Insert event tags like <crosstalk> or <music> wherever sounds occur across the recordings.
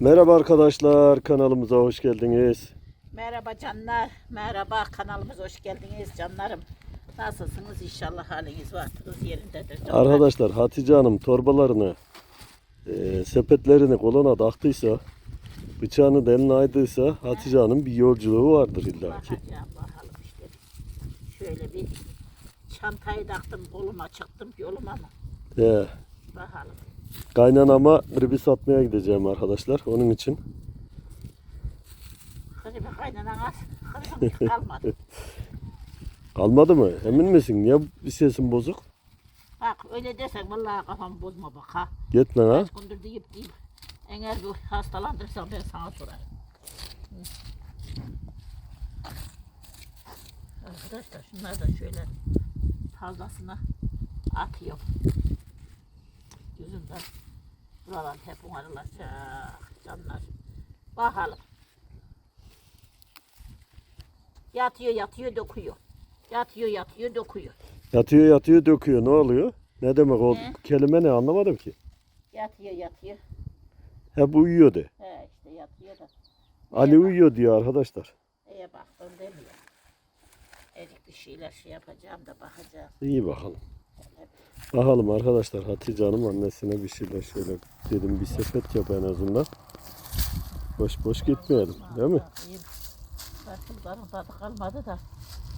Merhaba arkadaşlar kanalımıza hoş geldiniz. Merhaba canlar, merhaba kanalımıza hoş geldiniz canlarım. Nasılsınız inşallah haliniz vaktiniz yerindedir. canlar. Arkadaşlar Hatice Hanım torbalarını e, sepetlerini kolona taktıysa bıçağını da eline aydıysa Hatice Hanım bir yolculuğu vardır illa ki. Bakalım işte. Şöyle bir çantayı taktım koluma çıktım yoluma mı? He, Bakalım. Kaynanama gribi satmaya gideceğim arkadaşlar onun için. Bir kaynanan az. Bir kalmadı. <laughs> Kalmadı mı? Emin misin? Niye bir sesin bozuk? Bak öyle dersen vallahi kafamı bozma bak ha. Gitme ha. Kaç gündür deyip deyip. Eğer bu hastalandırsan ben sana sorarım. Arkadaşlar şunlar da şöyle fazlasını atıyorum. Yüzümden buralar hep umarılacak canlar. Bakalım. Yatıyor yatıyor dokuyor. Yatıyor yatıyor dokuyor. Yatıyor yatıyor döküyor ne oluyor? Ne demek o He? kelime ne anlamadım ki. Yatıyor yatıyor. Hep uyuyor de. He işte yatıyor da. Ali Neye bak- uyuyor diyor arkadaşlar. Neye baktın demiyor. Erik bir şeyler şey yapacağım da bakacağım. İyi bakalım. Bakalım arkadaşlar Hatice Hanım annesine bir şeyler şöyle dedim bir sepet yap en azından. Boş boş gitmeyelim değil mi? Bakayım. Karpuzların tadı kalmadı da.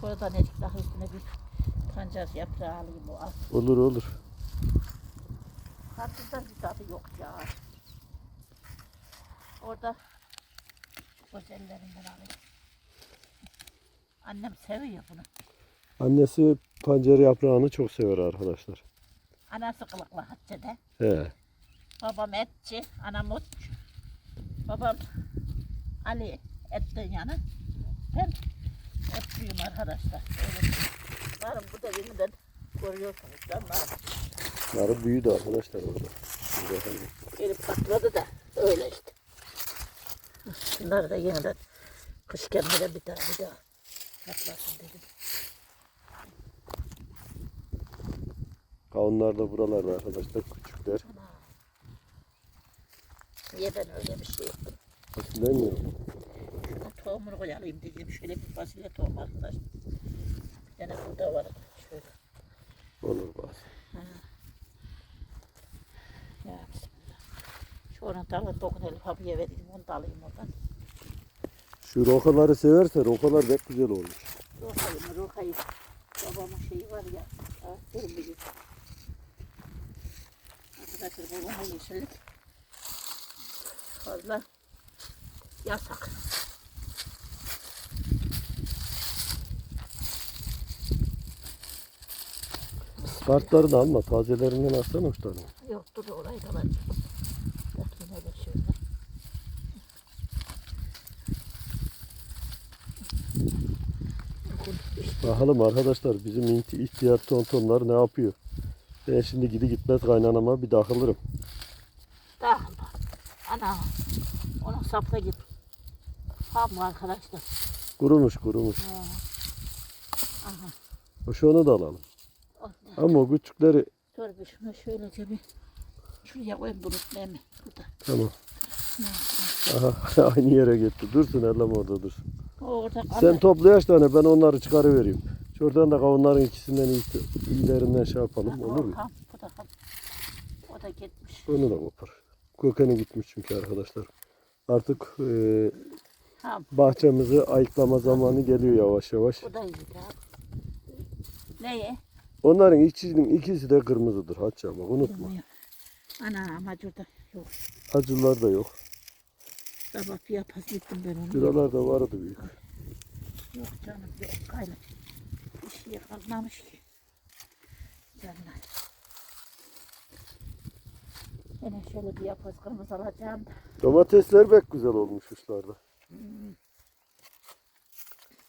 Şuradan erik daha üstüne bir pancar yaprağı alayım o az. Olur olur. Karpuzdan bir tadı yok ya. Orada şu gözellerinden alayım. Annem seviyor bunu. Annesi pancar yaprağını çok sever arkadaşlar. Anası kılıklı Hatice'de. He. Babam etçi, anam otçu. Babam Ali etten yanı. Ben etçiyim arkadaşlar. Öyle. Varım bu da birinden görüyorsunuz canlar. Narı büyüdü arkadaşlar orada. Hani. Elim patladı da öyle işte. Şunları da yeniden kış gelmeden bir bir daha patlasın dedim. Kavunlar da buralarda arkadaşlar küçükler. Niye ben öyle bir şey yaptım? Fasulye Şunun tohumunu koyalım dedim. Şöyle bir fasulye tohumu arkadaşlar. Bir tane burada var. Şöyle. Olur bazı. Ya bismillah. Şu onun dalını dokun Elif abiye vereyim. Onu da alayım oradan. Şu rokaları severse rokalar pek güzel olmuş. Rokayı mı rokayı. Babamın şeyi var ya. Ha, Arkadaşlar babamın yeşillik. Fazla yasak. Kartları da alma. Tazelerinden alsana üç tane. Yok dur orayı da ben. Bakayım öyle şöyle. Bakalım arkadaşlar bizim ihti- ihtiyar tontonlar ne yapıyor? Ben şimdi gidi gitmez kaynanama bir dağılırım. Dağılma. Ana. Onun sapına git. Ham arkadaşlar. Kurumuş kurumuş. Ha. Aha. Hoş onu da alalım. o ne? Ama o küçükleri Dur bir şunu şöylece bir şuraya koyayım bunu mi? Burada. tamam. Aha <laughs> aynı yere gitti. Dursun ellem orada dursun. O orada Sen topla yaş tane ben onları çıkarıvereyim. Şuradan da kavunların ikisinden iyi, iyilerinden şey yapalım olur mu? Ham, bu da. O da gitmiş. Onu da kopar. Kökeni gitmiş çünkü arkadaşlar. Artık e, Ham. bahçemizi ayıklama zamanı geliyor yavaş yavaş. Bu da iyi ya. Neye? Onların ikisinin ikisi de kırmızıdır Hatice bak unutma. Bilmiyorum. Ana ama şurada yok. Acılar da yok. Sabah bir yapas gittim ben onu. Şuralarda vardı büyük. Yok canım yok gayrı. Şey kalmamış ki. Canlar. Yine şöyle bir yapaz kırmızı alacağım da. Domatesler pek güzel olmuş uçlarda.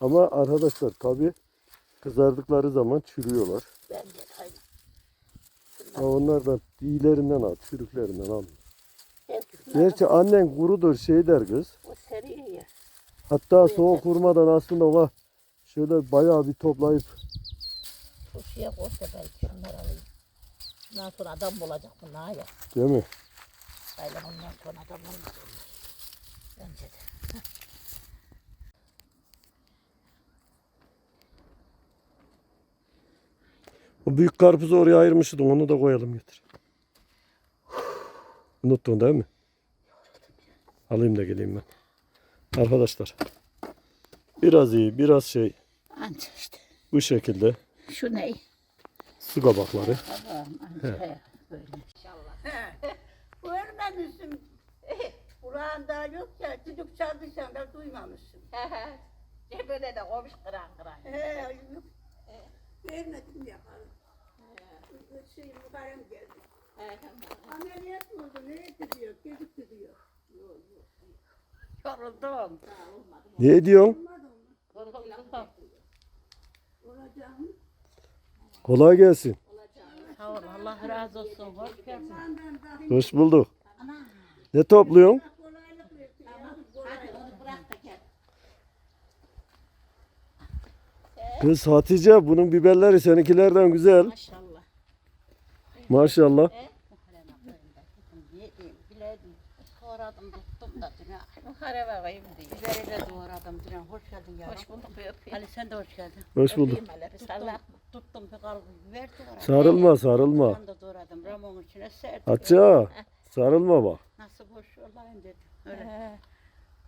Ama arkadaşlar tabi kızardıkları zaman çürüyorlar. Ben de aynı. Ha, onlardan iyilerinden al, çürüklerinden al. Gerçi annen kurudur şey der kız. o seri ya. Hatta soğuk vurmadan aslında ona şöyle bayağı bir toplayıp Turşuya koysa belki şunları alayım. Ondan sonra adam bulacak bunlar ya. değil mi? Aynen ondan sonra adam olmaz. Bence de. <laughs> O büyük karpuzu oraya ayırmıştın onu da koyalım getir. <sighs> Unuttun değil mi? Alayım da geleyim ben. Arkadaşlar. Biraz iyi biraz şey Anca işte. bu şekilde Şu ne? su kabakları. Tamam anca he, böyle. <laughs> Görmemişsin. <laughs> Kulağında yok ya çocuk çaldıysan da duymamışsın. Böyle de olmuş kıran kıran. He, yok. Vermedim yapalım. Şey muharrem geldi. Ameliyat mı oldu? Nereye gidiyor? Gezip gidiyor. Yoruldum. Ne diyorsun? Kolay gelsin. Sağ ol Allah razı olsun. Hoş geldin. Hoş bulduk. Ne topluyorsun? kolaylık versin. Hadi onu bırak da gel. Kız Hatice bunun biberleri seninkilerden güzel. Maşallah. Maşallah. Yedim, biledim. Doğradım, tuttum da düne. Muharebe koyayım diye. Biberi de doğradım düne. Hoş geldin yavrum. Hoş bulduk. Ali sen de hoş geldin. Hoş bulduk. Öpeyim Tuttum bir kalıbı biber doğradım. Sarılma sarılma. Ben de doğradım. Ramon içine serdim. Hatice <laughs> sarılma bak. Nasıl boş olayım dedim. Öyle. He.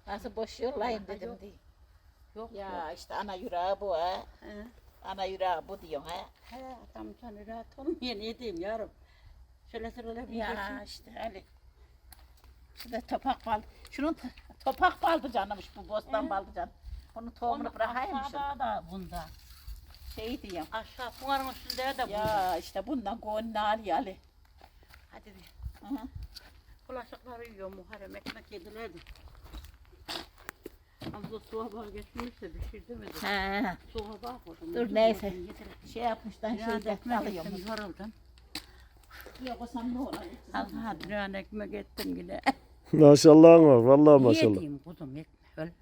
Nasıl boş yollayayım dedim diye. Yok ya. Ya işte ana yüreği bu ha. He. Ana yüreği bu diyorsun ha. He, adam canı rahat olmuyor. Ne diyeyim yavrum. Şöyle şöyle bir Ya geçin. işte Ali. Şurada topak baldı. Şunun t- topak baldı canımış bu bostan baldı can. Onun tohumunu bırakayım mı? Aşağıda da bunda. Şey diyeyim. Aşağı bunların üstünde de bunda. Ya işte bundan gönlünü Ali Ali. Hadi de. Hı. Bulaşıkları yiyor Muharrem ekmek yedilerdi. Abla soğuğa bak geçmiş de pişirdi mi? de? He. Soğuğa bak oğlum. Dur, neyse. Şey yapmıştan şeyde ekmek alıyorum. yoruldum. Yok o sen ne olur? Allah dünya ekmek ettim yine. Maşallahın var. Vallahi maşallah. Yediğim kuzum ekmek öyle.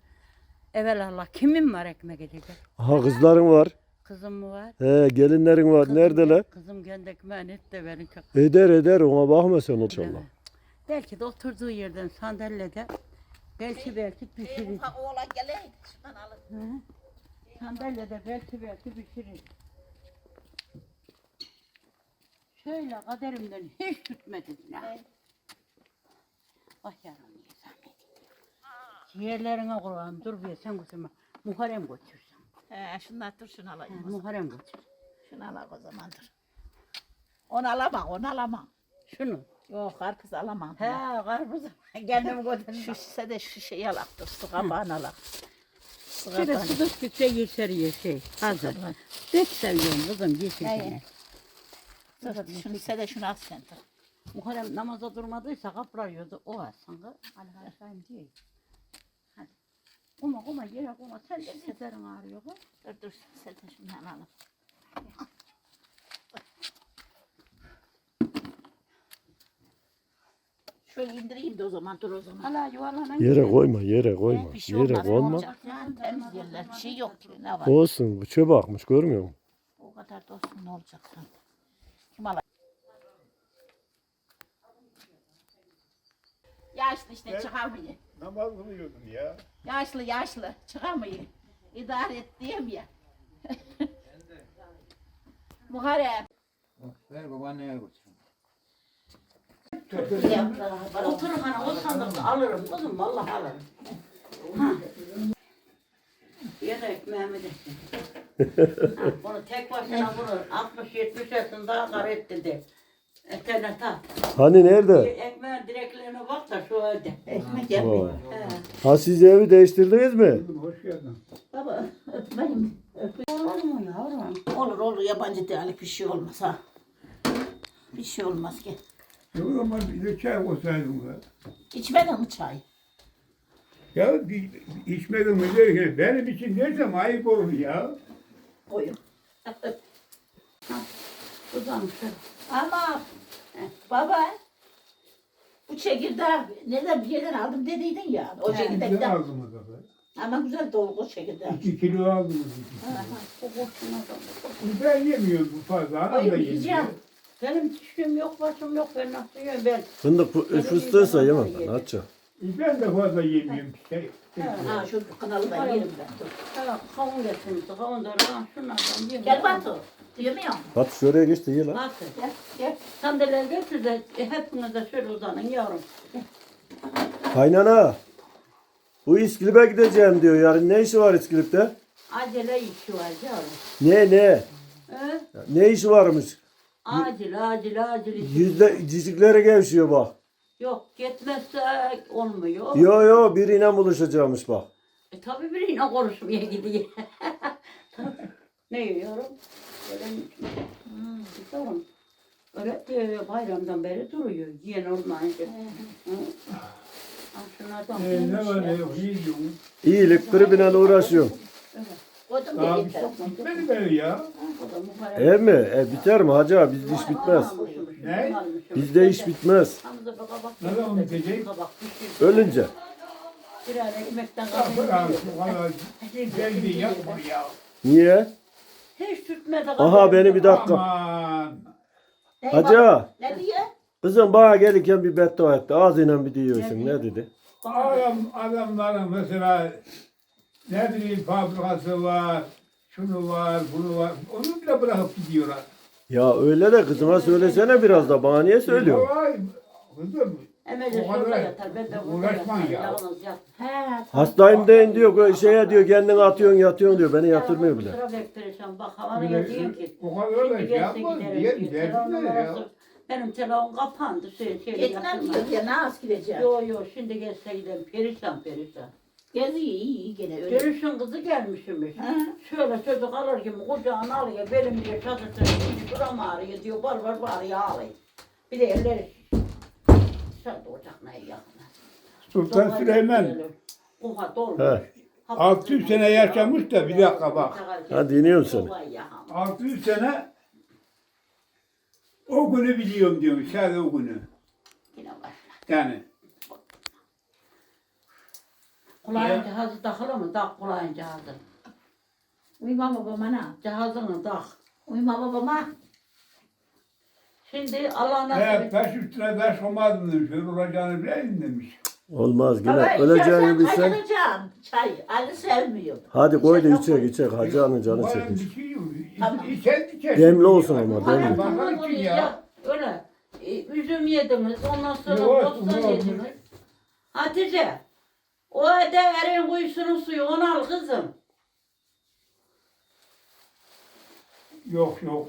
Evvel Allah kimin var ekmek edecek? Aha kızların var. Kızım mı var? He gelinlerin var. Kızım- Neredeler? Kızım kendi ekmeğini et de verin. Eder eder ona bakma sen inşallah. Belki de oturduğu yerden sandalyede belki belki pişirir. Oğlan geleydi. Şundan alın. Sandalyede belki belki pişirir. Şöyle kaderimden hiç tutmadı. Ne? Ah yavrum ne zahmet. Ciğerlerine kurban dur bir sen kızıma Muharrem götürsen. He şundan dur şunu alayım. o zaman. Muharrem götür. Şunu alalım o zaman dur. Onu alamam, onu alamam. Şunu. Yok karpuz alamam. He karpuz. Kendim Şu götürdüm. şişe de şu şeyi alak dur. Su kabağını alak. Su Şöyle kabağını. su döktükçe yeşer yeşer. Hazır. kabağını. Pek seviyorum kızım yeşil He, seni. Dur, şunu şişe de şunu al sen dur. Muharrem namaza durmadıysa kapılar yiyordu. O alsın kız. Ali diye. Kuma kuma yere kuma. Sen de seferin ağrıyor kız. Dur dur sen de şundan alalım. Şöyle indireyim de o zaman dur o zaman. Hala yuvarlanan Yere koyma yere koyma. Bir şey Yere olmaz. Olacak yani temiz yerler. Bir şey yok ki. Ne var? Olsun bu çöp akmış görmüyor musun? O kadar da olsun ne olacak sanki. Yaşlı işte çıkamıyor. Namaz kılıyordum ya. Yaşlı yaşlı çıkamıyor. İdare et diyeyim ya. <laughs> Muharrem. Ver babaanneye götür. Oturun hani o sandıkta alırım kızım vallahi alırım. <laughs> Ha. De. Ha, Bunu tek başına vurur. 60-70 yaşında daha kar etti de. Etene ta. Hani nerede? Evde. Ekmek yapayım. Vay. He. Ha siz evi değiştirdiniz mi? Hoş geldin. Baba öpmeyim. Olur mu yavrum? Olur olur yabancı değil bir şey olmaz ha. Bir şey olmaz ki. Yok ama bir de çay koysaydın da. İçmedin mi çay? Ya bir içmedim mi derken benim için dersem ayıp olur ya. Koyun. <laughs> Uzamış. Ama baba bu çekirdeği nereden bir yerden aldım dediydin ya. O Ne çekirdekten. aldım o zaman? Ama güzel dolu o çekirdek. İki kilo aldım. O boşuna da. Ben yemiyorum bu fazla. Anam da Koyun yemiyor. yiyeceğim. Benim dişim yok, başım yok. Ben nasıl yiyorum ben? Fındık bu fıstığı yemem ben Hatice. E ben de fazla yemiyorum işte. Ha şu kanalı ben yerim ben. Dur. Ha, kavun getirmişti. Kavun da lan şunlardan yiyin. Gel Batu. Duymuyor musun? Batu şuraya geç de ye lan. Batı. Gel gel. Sandalye getir de e, hepiniz de şöyle uzanın yavrum. Kaynana. Bu İskilip'e gideceğim diyor. Yarın ne işi var İskilip'te? Acele işi var yavrum. Ne ne? He? Ne işi varmış? Acil acil acil işi. Yüzde ciciklere gevşiyor bak. Yok gitmezse olmuyor. Yo yo biriyle buluşacakmış bak. E tabi biriyle konuşmaya gidiyor. <laughs> ne yiyorum? Öyle hmm, tamam. Öyle diyor bayramdan beri duruyor. Yiyen olmayınca. Şunlardan E, ne var ne yok yiyorum. İyilik gribine uğraşıyorum. Koydum Daha da yeter. çok bitmedi be ya. Ev mi? E biter mi hacı abi? Bizde iş bitmez. Ne? Bizde iş bitmez. Hamza Ne zaman bitecek? Ölünce. Geldi yapma ya. Niye? Hiç tutmadı. Aha beni bir dakika. Aman. Hacı Ne diyor? kızım bana gelirken bir beddua etti. Ağzıyla bir diyorsun. Ne dedi? Adam, adamların mesela ne bileyim fabrikası var, şunu var, bunu var. Onu bile bırakıp gidiyorlar. Ya öyle de kızıma söylesene biraz da. Bana niye söylüyorsun? Vay, Kızım, şurada yatar. Ben de burada uğraşman yatar. ya. Yalnız yat. He. Hastayım deyin diyor. Şeye diyor kendini atıyorsun yatıyorsun diyor. Beni yatırmıyor bile. Sıra. Bak ki. o kadar da Şimdi şey gelse giderim derdi ne ya? Benim telefon kapandı. Şey, şey, Gitmem diyor ya nasıl gideceğim? Yo yo şimdi gelse gidelim. Perişan perişan. Geziyor iyi iyi gene öyle. Dönüşün kızı gelmişmiş. Ha. Şöyle çocuk alır gibi kucağına alıyor. Benim diye çatırtır. Şimdi buram ağrıyor diyor. Bar bar bağırıyor ağlıyor. Bir de elleri dışarıda ocağına yakına. Sultan Süleyman Ufa dolmuş. He. 600 sene yaşamış da bir dakika bak. Ha dinliyorum seni. 600 sene o günü biliyorum diyorum. Sadece o günü. Yine başla. Yani Kulağın cihazı takılı mı? Tak kulağın cihazı. Uyuma babama ne? Cihazını tak. Uyuma babama. Şimdi Allah nasip taş üstüne taş olmaz demiş. Öyle olacağını bileyim demiş. Olmaz yine. Öleceğini bilsen. kaçıracağım. Çay. Ali sevmiyor. Hadi koy da içecek içecek. Hacı Han'ın canı çekmiş. şey. Tamam. İçen. Demli olsun ama, Bana demli. bakar Tamam için oluyor ya. ya. Öyle. E, üzüm yediniz. Ondan sonra Yok, bostan yok. yediniz. Hatice. O evde erin kuyusunun suyu. Onu al kızım. Yok yok.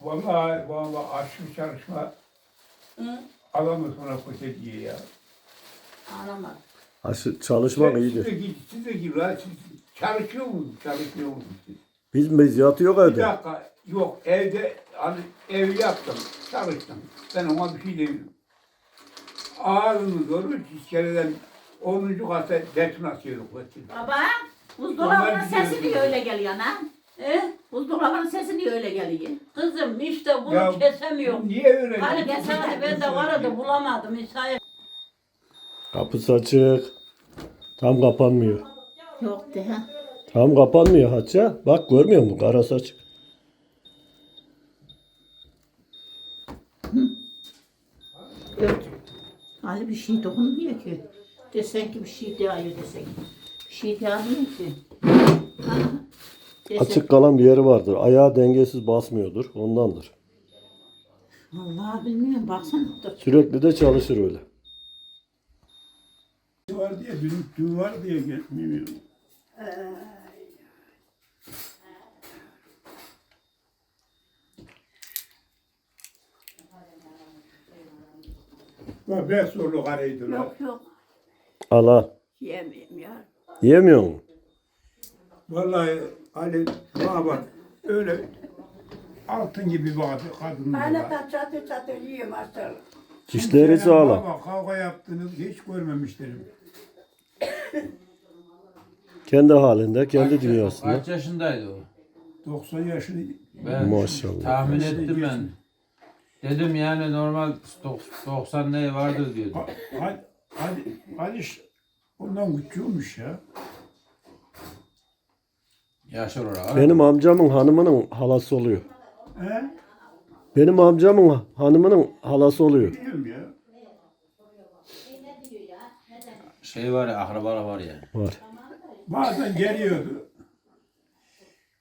Vallahi vallahi aşkı çalışma Hı? adamı sonra kötü diye ya. Anlamadım. Aşı, çalışmak Siz de iyidir. git, siz de git lan. Siz çalışıyor musunuz? Çalışmıyor musunuz siz? Biz biz yatıyor Bir evde. dakika. Yok evde hani ev yaptım. Çalıştım. Ben ona bir şey demiyorum. Ağzımız olur. İskeleden 10. kata beton atıyorduk. beton. Baba. Buzdolabının Normal sesi niye öyle geliyor lan? E? Buzdolabının sesi niye öyle geliyor? Kızım işte bunu Ya, kesemiyorum. Niye öyle? Hani kesemedi ben de vardı bulamadım. İsa'ya Kapısı açık. Tam kapanmıyor. Yok de ha. Tam kapanmıyor Hacı. Bak görmüyor musun? Karası açık. Yok. Hadi bir şey dokunmuyor ki. Desen ki bir şey değiyor desen. Bir şey değmiyor ki. Ha. Desen. Açık kalan bir yeri vardır. Ayağı dengesiz basmıyordur. Ondandır. Vallahi bilmiyorum baksana. Dur. Sürekli de çalışır öyle. var diye, dönüktüğü var diye. Bak ben sorulu karıydılar. Yok yok. Al al. Yemeyeyim ya. Yemiyor musun? Vallahi Ali bana bak öyle altın gibi bir kadın Hala var. da çatır çatır yiyor maşallah. Dişleri sağlam. Baba kavga yaptığını hiç görmemişlerim. Kendi halinde, kendi dünyasında. Kaç yaşındaydı o? 90 yaşını Ben Maşallah. tahmin ettim ben. Dedim yani normal dok- 90 ne vardır diyordum. Hadi hadi hadi ondan küçüğümüş ya. Yaşar olarak. Benim amcamın hanımının halası oluyor. He? Benim amcamın hanımının halası oluyor. Biliyorum ya. şey var ya akrabalar var ya. Var. Bazen geliyordu.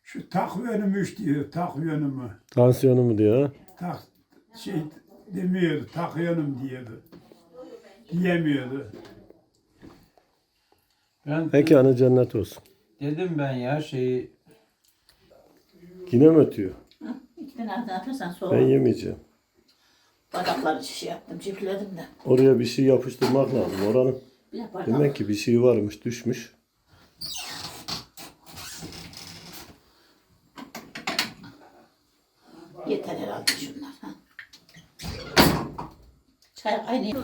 Şu takviyonumuş diyor, takviyonumu. Tansiyonu mu diyor? Tak, şey demiyordu, takıyonum diyordu. Diyemiyordu. Ben Peki ana cennet olsun. dedim ben ya şeyi Yine mi ötüyor? İki tane ağzına atarsan soğuk. Ben yemeyeceğim. Bardakları şey yaptım, çiftledim de. Oraya bir şey yapıştırmak lazım. Oranın Bir de bardak. demek ki bir şey varmış düşmüş. Yeter herhalde şunlar. Ha. Çay kaynıyor.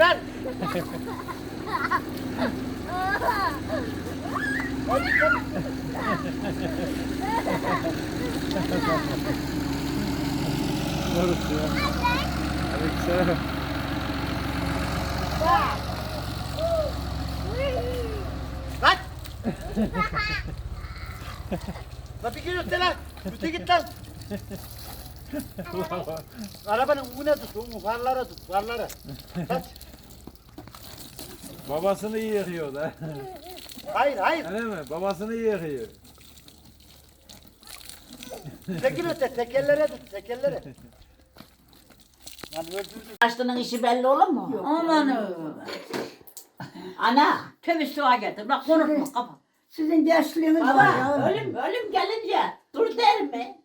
Lan bir gir öte lan. Öte git lan. <laughs> Arabanın uğuna tut, uğunu, farlara tut, farlara. Kaç. babasını yıkıyor da. Hayır, hayır. Öyle mi? Babasını yıkıyor. Çekil öte, tekerlere tut, tekerlere. Lan işi belli olur mu? Amanı. Ana. Tövbe suğa getir. Bak konuşma kapat. Sizin gençliğiniz var Baba ölüm ölüm gelince dur der mi?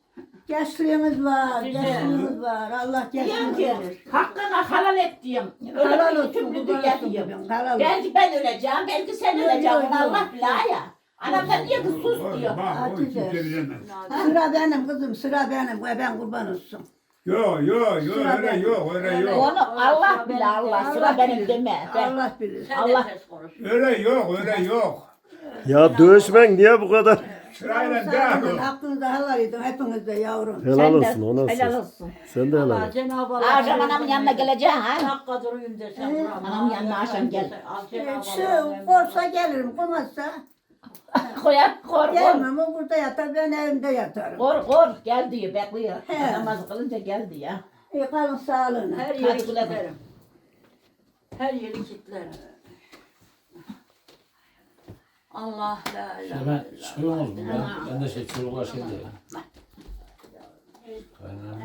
Gençliğiniz var, Güzel. var. Allah Diyorum gençliğinizi ki verir. hakkına halal et diyorum. Helal Öyle olsun, tümlü kurban dünya olsun diyorum. bugün, helal olsun. Belki ben öleceğim, belki sen Yok, öleceksin. yok, yok. Allah bilir ya. Anam da diyor ki sus diyor. Bak, o Hatice. kimse bilemez. Sıra benim kızım, sıra benim. Ve ben kurban olsun. Yok, yok, yok, Sıra öyle ben. yok, öyle yok. Onu Allah bilir Allah. Sıra benim deme. Ben- Allah bilir. Allah- konuş. Öyle yok, öyle yok. Ya dövüşmen niye bu kadar? Sırayla devam olun, et. hakkınızda helal edin hepiniz de yavrum. Helal Sen de olsun ona Helal sor. olsun. Sen de helal Allah et. Cenab-ı Allah. Akşam anamın yanına geleceksin ha. Dakika durayım desen. Ee, anamın yanına akşam gel. Ee, Şu korsa gelirim, koymazsa <laughs> Koyar kor kor. gelmem. O burada yatar, ben evimde yatarım. Kor kor gel diyor bekliyor. He. Namaz kılınca gel diyor. İyi kalın sağlığına. Her Hadi yeri güle. kilitlerim. Her yeri kilitlerim. Allah la ilahe illallah. Ben sorun oldu. Ben, ben de şey çocuklar şey diyor.